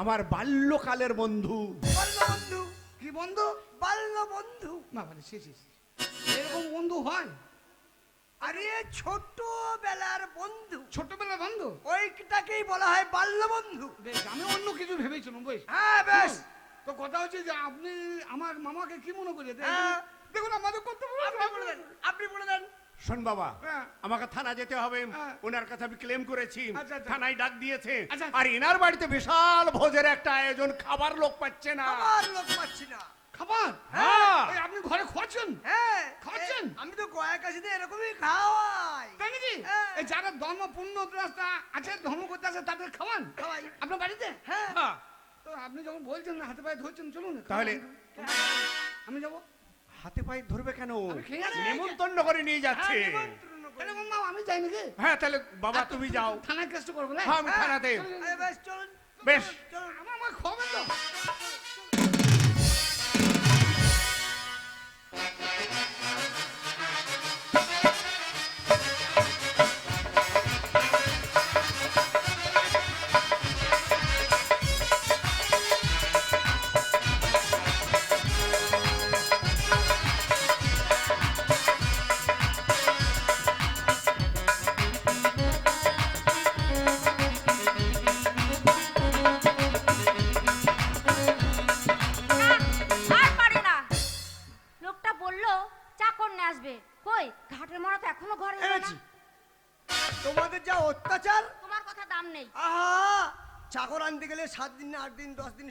আমার বাল্যকালের বন্ধু। বাল্য বন্ধু কি বন্ধু? বাল্য বন্ধু ছি, ছি, ছি। এরকম বন্ধু হয়? আরে ছোটবেলার বন্ধু। ছোটবেলার বন্ধু? ওইটাকেই বলা হয় বাল্য বন্ধু বেশ আমি অন্য কিছু ভেবেছিলাম বুঝ হ্যাঁ বেশ। তো কথা হচ্ছে যে আপনি আমার মামাকে কি মনে করেন হ্যাঁ। দেখুন আমাদের কত আপনি বলে দেন আপনি বলে দেন। শোন বাবা হ্যাঁ। আমাকে থানা যেতে হবে হ্যাঁ। ওনার কথা আমি ক্লেম করেছি আচ্ছা, আচ্ছা। থানায় ডাক দিয়েছে আচ্ছা। আর এনার বাড়িতে বিশাল ভোজের একটা আয়োজন খাবার লোক পাচ্ছে না আমার লোক পাচ্ছি না খাবার হ্যাঁ। আপনি ঘরে খোঁজছেন হ্যাঁ খাচ্ছেন? এ, আমি তো গয়া কাশিতে এরকমই খাওয়াই তাই নাকি হ্যাঁ। এই যারা ধর্ম পূর্ণ রাস্তা আছে ধর্ম করতে আছে তাদের খাওয়ান খাওয়াই আপনার বাড়িতে হ্যাঁ হ্যাঁ। তো আপনি যখন বলছেন না হাতে পায়ে ধরছেন চলুন তাহলে? আমি যাব হাতে পায়ে ধরবে কেন? নিমন্ত্রণ করে নিয়ে যাচ্ছে। হ্যাঁ, তাহলে মামা আমি যাই নাকি হ্যাঁ তাহলে বাবা তুমি যাও। থানায় কেসটা করব না? হ্যাঁ আমি হ্যাঁ, থানাতে। বেশ চলুন বেশ। আমার খবর তো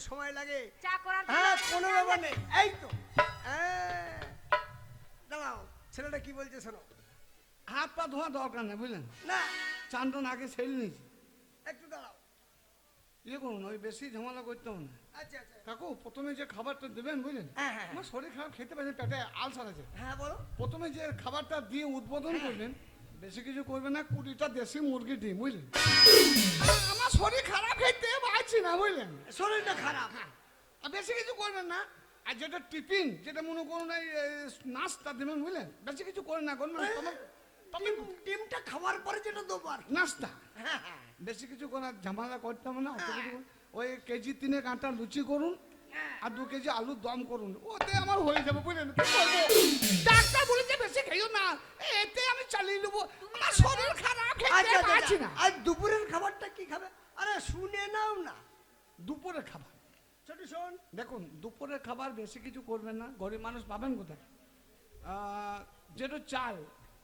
সময় লাগে। হ্যাঁ কোনো ব্যাপার নেই এই তো। হ্যাঁ। দাঁড়াও ছেলেটা কি বলছে শোনো। হাত পা ধোয়া দরকার নেই বুঝলেন? না। চান টান আগে সেরে নিয়েছি। একটু দাঁড়াও। ইয়ে করুন ওই বেশি ঝামেলা করতে হবে না। আচ্ছা আচ্ছা। কাকু প্রথমে যে খাবারটা দেবেন বুঝলেন? হ্যাঁ হ্যাঁ আমার শরীর খারাপ খেতে পারেন পেটে আলসার আছে। হ্যাঁ বলো। প্রথমে যে খাবারটা দিয়ে উদ্বোধন করলেন বেশি কিছু করবেন না কুড়িটা দেশি মুরগি ডিম বুঝলেন? আমার শরীর খারাপ খেতে পারছি না বুঝলেন? শরীরটা খারাপ। আর বেশি কিছু করবেন না। আর যেটা টিফিন যেটা মনে করুন এই নাস্তা দেবেন বুঝলেন? বেশি কিছু করেন না করবেন তোমার ডিমটা খাওয়ার পরে যেটা দুবার নাস্তা। হ্যাঁ হ্যাঁ। বেশি কিছু করার ঝামেলা করতাম না। ওই কেজি তিনে আটা লুচি করুন আর দু কেজি আলুর দম করুন। ওতে আমার হয়ে যাবে বুঝলেন? কি করব। ডাক্তার বলেছে বেশি খেয়েও না। এতে আমি চালিয়ে নেব। আমার শরীর খারাপ খেতে আচ্ছা পারছি আচ্ছা না। আর দুপুরের খাবারটা কি খাবে? আরে শুনে নাও না। দুপুরের খাবার। ছোট শোন। দেখুন দুপুরের খাবার বেশি কিছু করবেন না। গরিব মানুষ পাবেন কোথায়? যেটা চাল।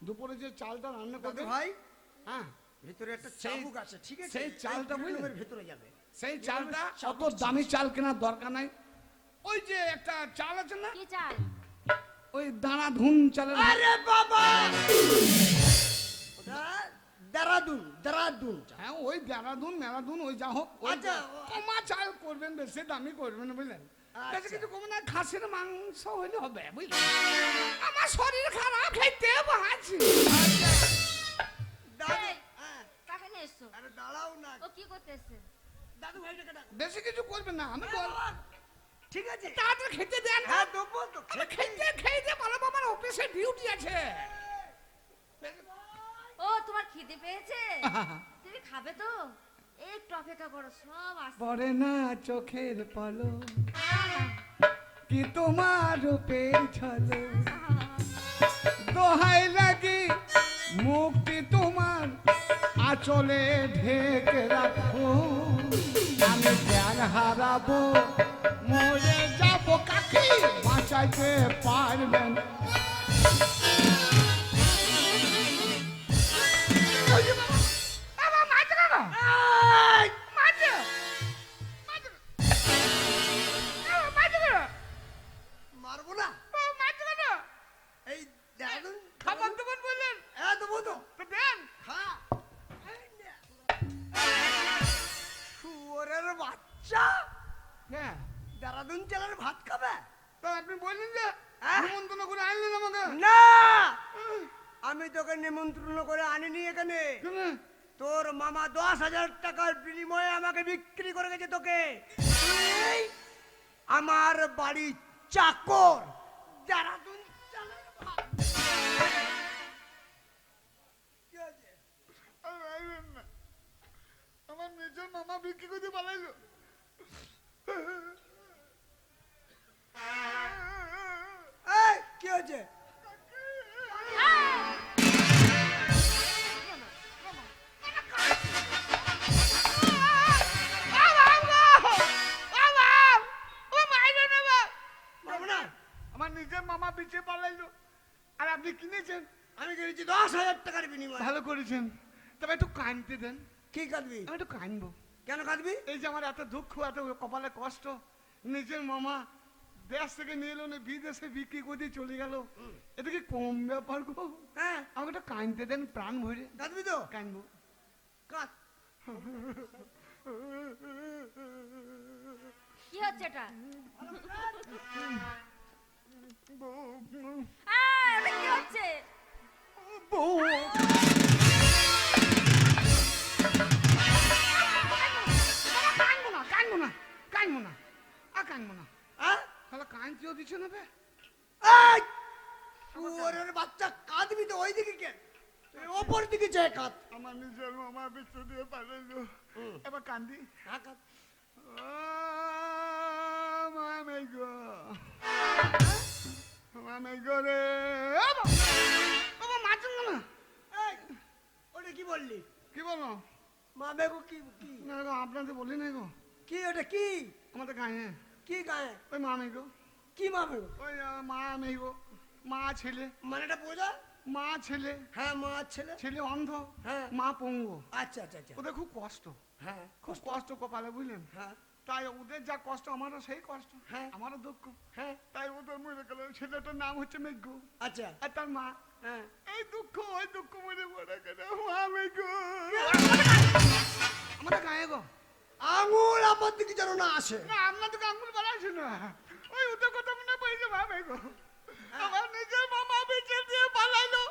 দুপুরে যে চালটা রান্না দাদু করবেন ভাই। হ্যাঁ। ভিতরে একটা সেই- চাবুক আছে ঠিক আছে? সেই চালটা বুঝলেন? ভিতরে যাবে। সেই চালটা অত দামি চাল কেনার দরকার নাই। ওই যে একটা চাল আছে না? কি চাল? ওই দানা ধুন চালের আরে বাবা! ওটা দেরাদুন দেরাদুন হ্যাঁ ওই দেরাদুন মেরাদুন ওই যা হোক আচ্ছা, কমা চাল করবেন বেশি দামি করবেন বুঝলেন? বেশি আচ্ছা। কিছু করবেন না খাসির মাংস হইলে হবে বুঝলেন আমার শরীর খারাপ খেতে পারছি দাঁড়াও না। ও কি করতে এসছে দাদু ভাইটাকে ডাক। বেশি কিছু করবেন না আমি বল- ঠিক আছে। তাড়াতাড়ি খেতে দেন হ্যাঁ দেবো তো খেতে খেতে ভালো আমার অফিসে ডিউটি আছে। ও তোমার খিদে পেয়েছে? তুমি খাবে তো? একটু অপেক্ষা করো সব আসছে। পড়ে না চোখের পলো কি তোমার রূপের ছলো দোহাই লাগি মুক্তি আচলে ঢেকে রাখো। আমি জ্ঞান হারাবো মরে যাব কাকি? বাঁচাইতে পারবেন দেরাদুন চালের ভাত খাবে? তো আপনি বললেন যে হ্যাঁ? নিমন্ত্রণ করে আনলেন আমাকে। না! আমি তোকে নিমন্ত্রণ করে আনিনি এখানে। তোর মামা দশ হাজার টাকার বিনিময়ে আমাকে বিক্রি করে গেছে তোকে। আমার বাড়ি চাকর? আর আমার নিজের মামা বিক্রি করতে কি হয়েছে? আর আপনি কিনেছেন? আমি দশ হাজার টাকার বিনিময়। ভালো করেছেন। তবে একটু কানতে দেন। কি কাঁদবি? আমি একটু কেন কাঁদবি? এই যে আমার এত দুঃখ এত কপালে কষ্ট। নিজের মামা দেশ থেকে নিয়ে এলো না বিদেশে বিক্রি করে দিয়ে চলে গেল। এটা কি কম ব্যাপার গো? হ্যাঁ। আমাকে একটু কাঁদতে দেন প্রাণ ভরে। কাঁদবি তো? কাঁদবো। কাঁদ। কি হচ্ছে এটা? বউ, আহ, এটা কি হচ্ছে? বউ। দিচ্ছে এই! বাচ্চা কাঁদবি তো ওই দিকে কেন তুই ওপর দিকে চেয়ে কাঁদ। আমার নিজের মামা বিচ্ছু দিয়ে পাঠাইলো। এবার কান্দি। হ্যাঁ, কাঁদ। মামে গো। মামে গো রে। বাবা! মারছেন না ওটা কি বললি? কি বলো? মা বেগো কি কি? না গো আপনাদের বলি না গো। কি ওটা কি? আমাদের গায়ে। কি গায়ে? ওই মামে গো। কি মা ওই আহ, মা আমি গো। মা ছেলে। মানেটা বোঝা? মা ছেলে। হ্যাঁ মা ছেলে। ছেলে অন্ধ। হ্যাঁ। মা পঙ্গু। আচ্ছা আচ্ছা আচ্ছা। ওদের খুব কষ্ট। হ্যাঁ খুব কষ্ট। কপালে বুঝলেন? হ্যাঁ। তাই ওদের যা কষ্ট আমারও সেই কষ্ট। হ্যাঁ। আমারও দুঃখ। হ্যাঁ। তাই ওদের মরে গেল ছেলেটার নাম হচ্ছে মেঘু। আচ্ছা। আর তার মা হ্যাঁ। এই দুঃখ ওই দুঃখ মনে পড়ে গেল মা মেঘু। আমাদের গায়ে গো। আঙুল আমার দিকে যেন না আসে। না আপনাদের আঙ্গুল বাড়াইছে না। ওই ওদের কথা মনে পড়েছে মা মেঘু আমার নিজের মামা বেঁচে দিয়ে পালাইলো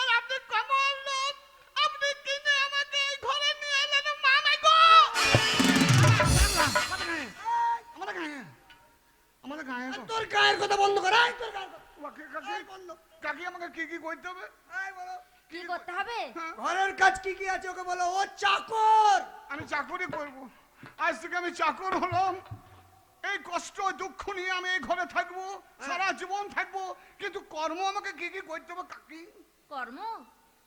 আর আপনি কমল লোক আপনি কিনে আমাকে এই ঘরে নিয়ে এলেন মা মেঘু আমাদের গায়ে আমাদের গায়ে তোর গায়ের কথা বন্ধ কর তোর গায়ের কথা। কাকি? কাকি বন্ধ। কাকি আমাকে কি কি করতে হবে? এই, বলো। কি করতে হবে? ঘরের কাজ কি কি আছে ওকে বলো। ও চাকর। আমি চাকরি করব। আজ থেকে আমি চাকর হলাম। এই কষ্ট দুঃখ নিয়ে আমি এই ঘরে থাকব সারা জীবন থাকব কিন্তু কর্ম আমাকে কি কি করতে হবে কাকি? কর্ম?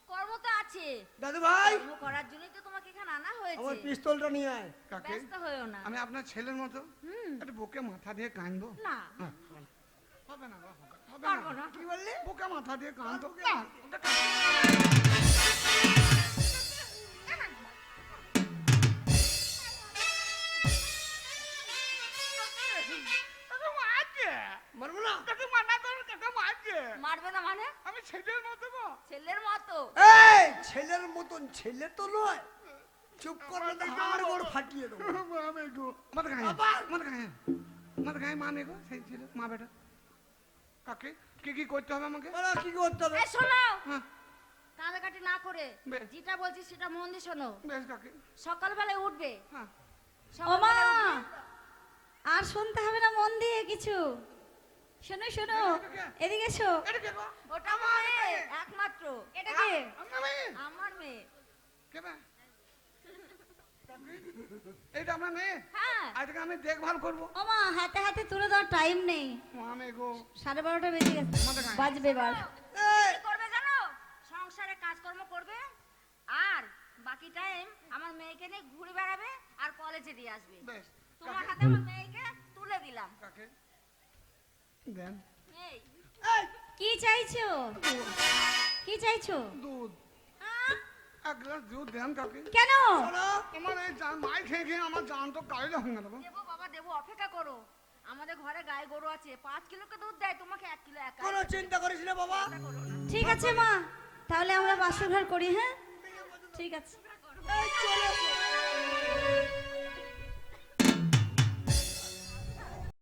কর্ম তো আছে। দাদু ভাই! কর্ম করার জন্যই তো তোমাকে এখানে আনা হয়েছে। আমার পিস্তলটা নিয়ে আয়। কাকি ব্যস্ত হয়েও না। আমি আপনার ছেলের মতো। হুম। একটু বুকে মাথা দিয়ে কাঁদবো? না। হ্যাঁ, হবে না হবে- না। কি বললি? বুকে মাথা দিয়ে কাঁদবো না। মারবো? না। কাকা মানা করো, কাকা মারছে। মারবে। না মানে? আমি ছেলের মতো গো। ছেলের মতো? এই ছেলের মতন ছেলে তো নয়। চুপ হাড় গোড় ফাটিয়ে দেবো। মামে গো গায়ে গায়ে মামে সেই ছিল মা বেটা। কাকে কি কি করতে হবে আমাকে? বলো কি করতে হবে? এই শোনো। হ্যাঁ। কাঁদাকাটি না করে। যেটা বলছি সেটা মন দিয়ে শোনো। বেশ কাকে। সকালবেলায় উঠবে। হ্যাঁ। আর শুনতে হবে না মন দিয়ে কিছু। শোনো শোনো এদিকে এসো এটা ওটা আমার একমাত্র। এটা কে? আমার মেয়ে। কে বে এইটা আপনার মেয়ে। হ্যাঁ। আজকে আমি দেখভাল করব। ওমা হাতে হাতে তুলে দেওয়ার টাইম নেই। মামে গো সাড়ে বারোটা বেজে গেছে। বাজবে কি করবে জানো? সংসারে কাজকর্ম করবে আর বাকি টাইম আমার মেয়েকে নিয়ে ঘুরে বেড়াবে আর কলেজে দিয়ে আসবে। বেশ। তোমার হাতে আমার মেয়েকে তুলে দিলাম। কাকে? দেন। এই। এই, কি চাইছো? কি চাইছো? দুধ। এক গ্লাস দুধ দেন কাকে? কেন? শোনো, এই মাই খেয়ে খেয়ে আমার জান তো কালিটা গেল দেবো বাবা দেবো অপেক্ষা করো। আমাদের ঘরে গায়ে গরু আছে পাঁচ কিলোকে দুধ দেয় তোমাকে এক কিলো একা। কোনো চিন্তা করিস না বাবা। ঠিক আছে মা। তাহলে আমরা বাসর ঘর করি হ্যাঁ? ঠিক আছে। চলে।